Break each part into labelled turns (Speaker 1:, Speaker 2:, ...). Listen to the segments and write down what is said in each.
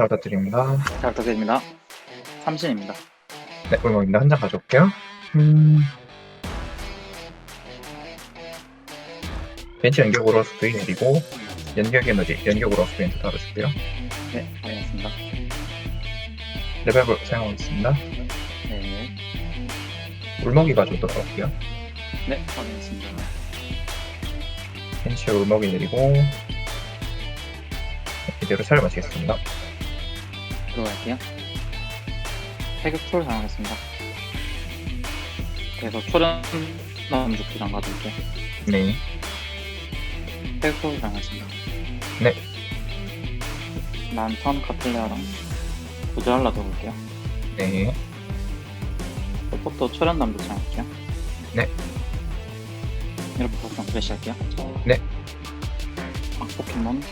Speaker 1: 잘 부탁드립니다.
Speaker 2: 잘 부탁드립니다. 삼신입니다.
Speaker 1: 네, 골목입니다. 한 장 가져올게요. 음... 벤치 연격으로 스프이 내리고 연격 에너지, 연격으로 스프린트 다뤄줄게요.
Speaker 2: 네, 알겠습니다.
Speaker 1: 레벨을 사용하겠습니다.
Speaker 2: 네,
Speaker 1: 울먹이 가져오도록 할게요.
Speaker 2: 네, 확인했습니다.
Speaker 1: 벤치 울먹이 내리고 이대로 차를 마치겠습니다.
Speaker 2: 들어갈게요. 태극 툴 사용하겠습니다. 그래서 초련 남죽 부장 가져올게요.
Speaker 1: 네,
Speaker 2: 태극 툴 사용하겠습니다.
Speaker 1: 네.
Speaker 2: 란턴 카틀레아랑 부자알라 들어올게요.
Speaker 1: 네,
Speaker 2: 포토 초련 남죽 사용할게요.
Speaker 1: 네.
Speaker 2: 이렇게 박상 프레시 할게요.
Speaker 1: 네.
Speaker 2: 악 포켓몬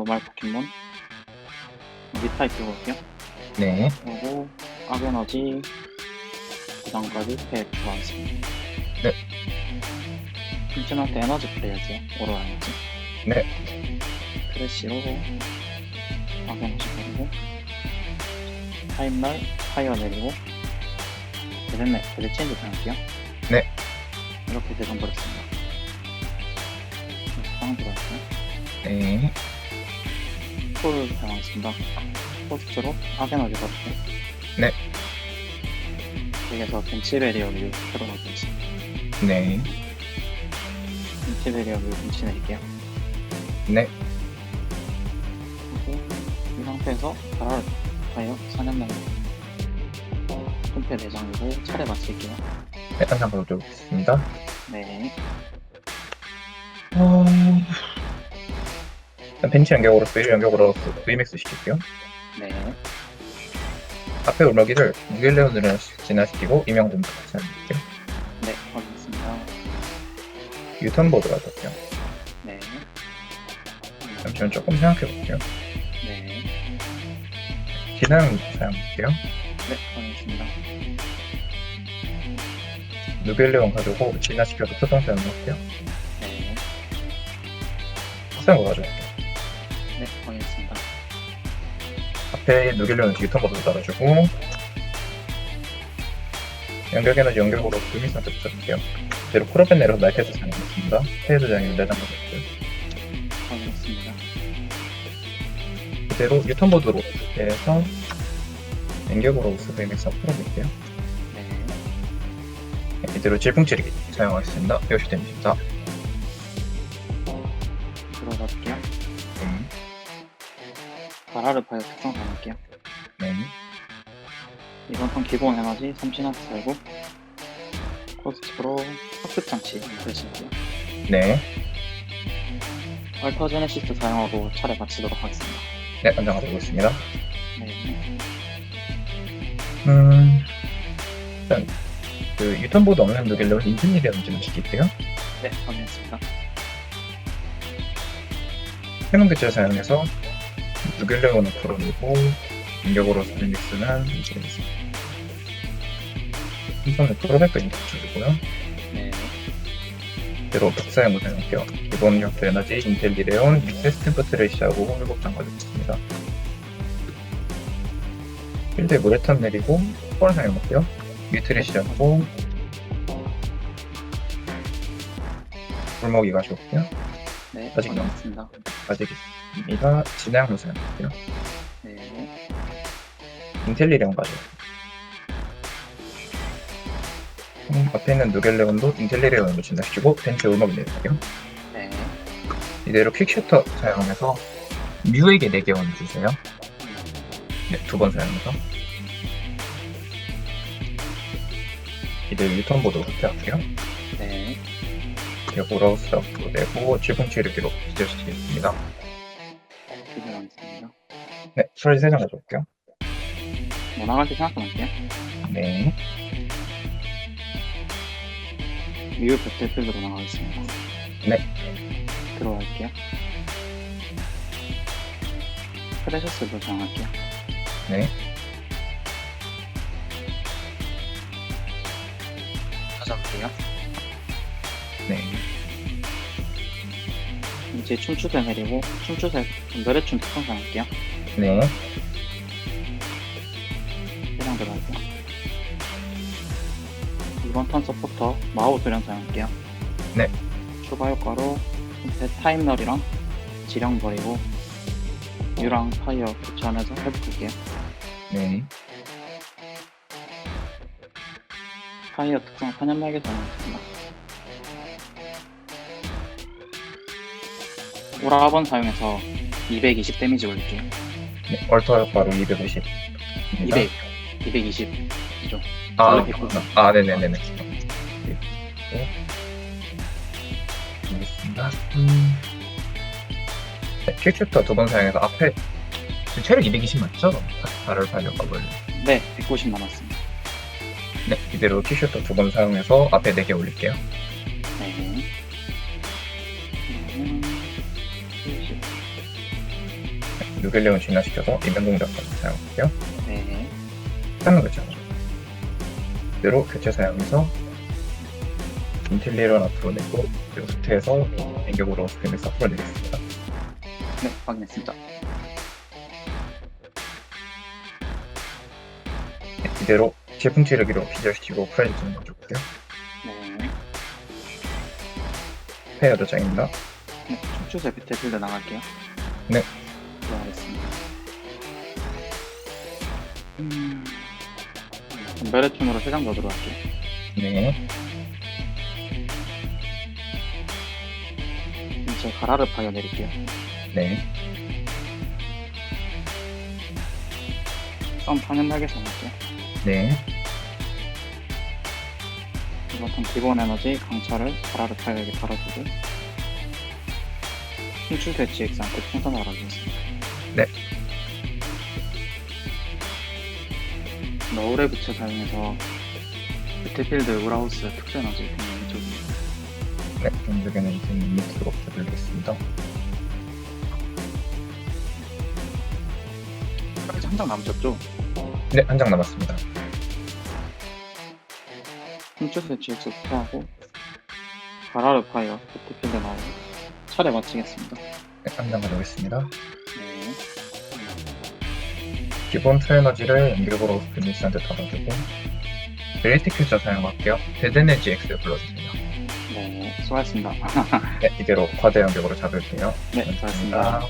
Speaker 2: 노말 포켓몬 미타입 들어올게요.
Speaker 1: 네,
Speaker 2: 그리고 악에너지 부담까지 폐 들어가겠습니다.
Speaker 1: 네.
Speaker 2: 김치한테 에너지 플레이 할게요. 오로라 에너지.
Speaker 1: 네.
Speaker 2: 크래쉬로 악에너지 버리고 타임날 파이어 내리고 대전네 대전 체인지 사용할게요.
Speaker 1: 네.
Speaker 2: 이렇게 대전 버렸습니다. 상 들어갈게요.
Speaker 1: 네,
Speaker 2: 풀 사용하겠습니다. 포스트로 악에너지 버릴게요.
Speaker 1: 네.
Speaker 2: 여기서 벤치베리어를 들어가겠습니다.
Speaker 1: 네,
Speaker 2: 벤치베리어를 벤치 내릴게요.
Speaker 1: 네,
Speaker 2: 그리고 이 상태에서 바로 가요. 사냥날 손패 내장이고 차례 마칠게요.
Speaker 1: 네, 한장 가져오겠습니다.
Speaker 2: 네.
Speaker 1: 일단 벤치 연격으로 스프이 연격으로 VMAX 시킬게요.
Speaker 2: 네.
Speaker 1: 앞에 울먹이를 무겔레온으로 진화시키고 임명분도 같이 해볼게요.
Speaker 2: 네. 확인했습니다.
Speaker 1: 유턴 보드 가져올게요.
Speaker 2: 네.
Speaker 1: 잠시만 조금 생각해볼게요.
Speaker 2: 네.
Speaker 1: 기능 사용할게요.
Speaker 2: 네. 확인했습니다.
Speaker 1: 누겔레온 가지고 진화시켜서 특성 사용할게요.
Speaker 2: 네.
Speaker 1: 확산거 가져올게요. 앞에 누겔레온 유턴보드 달아주고 연격 에너지 연격으로 불미 상태 붙여줄게요. 그대로 코러벤 내려서 날캐스 사용하겠습니다. 테이드 장에 내장.
Speaker 2: 확인했습니다.
Speaker 1: 그대로 유턴보드로 해서 연격으로 스브이맥스 풀어볼게요.
Speaker 2: 네.
Speaker 1: 이대로 질풍치리기 사용하겠습니다. 배우실 됩니다.
Speaker 2: 바라르 파이어 특성 사용할게요.
Speaker 1: 네,
Speaker 2: 이번 턴 기본 에너지 3신한테 살고 코스트로 학습 장치 설치할게요.
Speaker 1: 네,
Speaker 2: 알터 제네시스 사용하고 차례 마치도록 하겠습니다.
Speaker 1: 네, 안정하고 있습니다.
Speaker 2: 네.
Speaker 1: 음, 일단 그 유턴보드 없는 누겔레온 인fin이라는 좀 시킬게요.
Speaker 2: 네, 확인했습니다.
Speaker 1: 해문 교체를 사용해서 누겔레온을 풀어내고 공격으로 스프링믹스는 이제 한번에 프로젝트 인터 주고요.
Speaker 2: 네.
Speaker 1: 그대로 사용을 사용할게요. 기본 역도 에너지 인텔리레온 테스트프 트레이시하고 7장 가져있습니다. 필드에 모래탄 내리고 폴 사용할게요. 뮤트레시하고 불먹이 가져올게요.
Speaker 2: 네,
Speaker 1: 아직
Speaker 2: 확인했습니다.
Speaker 1: 가지겠습니다. 진행으로 사용할게요.
Speaker 2: 네.
Speaker 1: 인텔리레온 가져올게요. 음, 앞에 있는 누겔레온도 인텔리레온으로 진화시키고 벤츠 울먹이 내릴게요.
Speaker 2: 네.
Speaker 1: 이대로 퀵슈터 사용해서 뮤에게 4개 원 주세요. 네, 두 번 사용해서. 이대로 유턴보드 후퇴할게요.
Speaker 2: 네.
Speaker 1: 역으로 스타프 내고 질풍치르기로 기절시키겠습니다. 네, 수리 3장 가져올게요.
Speaker 2: 뭐 나갈 때 생각해 볼게요.
Speaker 1: 네,
Speaker 2: 미우 배틀필드로 나가겠습니다.
Speaker 1: 네.
Speaker 2: 들어갈게요. 프레셔스도 정할게요.
Speaker 1: 네,
Speaker 2: 찾아볼게요.
Speaker 1: 네.
Speaker 2: 이제 춤추세 내리고 춤추세 전멸의 춤 특성 사용할게요.
Speaker 1: 네.
Speaker 2: 세장 들어갈게요. 이번 턴 서포터 마우 수련 사용할게요.
Speaker 1: 네.
Speaker 2: 추가 효과로 배 타임널이랑 지령 버리고 유랑 파이어 교체하면서 회복할게요.
Speaker 1: 네.
Speaker 2: 파이어 특성 사냥말개 사용하겠습니다. 오라번 사용해서 220 데미지 올릴게요.
Speaker 1: 네. 얼터 효과로 250.
Speaker 2: 200, 220. 이죠.
Speaker 1: 아,
Speaker 2: 100
Speaker 1: 아, 네네네네. 네. 알겠습니다. 음. 네, 킬슈터 두 번 사용해서 앞에 지금 체력 220 맞죠? 발을 발려가 원래.
Speaker 2: 네, 190 남았습니다.
Speaker 1: 네, 이대로 킬슈터 두 번 사용해서 앞에 4개 올릴게요.
Speaker 2: 네.
Speaker 1: 누겔레온 진화시켜서 인명공작까지 사용할게요.
Speaker 2: 네.
Speaker 1: 하는 거죠. 이대로 교체 사용해서 인텔리런 앞으로 내고 그리고 수트에서 엔격으로 스크림에서 앞으로 내겠습니다.
Speaker 2: 네, 확인했습니다.
Speaker 1: 네, 이대로 제품 치르기로 기절시키고 프레즈 좀 넣어줄게요.
Speaker 2: 네.
Speaker 1: 페어 도장입니다.
Speaker 2: 네, 춤추세 배틀필드 나갈게요.
Speaker 1: 네.
Speaker 2: 들어가겠습니다. 음. 전별의 춤으로 3장 더 들어갈게요.
Speaker 1: 네,
Speaker 2: 이제 가라르 파이어 내릴게요.
Speaker 1: 네,
Speaker 2: 썸 파는 날개 사용할게요.
Speaker 1: 네,
Speaker 2: 이번 턴 기본 에너지 강차를 가라르 파이어에게 달아주고 춤추세 GX한테 풍선 달아주겠습니다.
Speaker 1: 네.
Speaker 2: 너울의 부채 사용해서 배틀필드 우라우스 에너지 등의 이쪽입니다.
Speaker 1: 네. 왼쪽에는 이제 밑으로 돌리겠습니다.
Speaker 2: 이제 한장 남으셨죠?
Speaker 1: 네, 한 장 남았습니다.
Speaker 2: 훔쳐서 GX 투하고 가라르 파이어 배틀필드 나오고 차례 마치겠습니다.
Speaker 1: 네, 한 장 가져오겠습니다.
Speaker 2: 네.
Speaker 1: 기본 트에너지를 연결고로 스피니스한테 달아주고 벨리티 큐자 사용할게요. 데드네지 X를 불러주세요.
Speaker 2: 네, 수고하셨습니다.
Speaker 1: 네, 이대로 과대 연격으로 잡을게요.
Speaker 2: 네,
Speaker 1: 수고하셨습니다.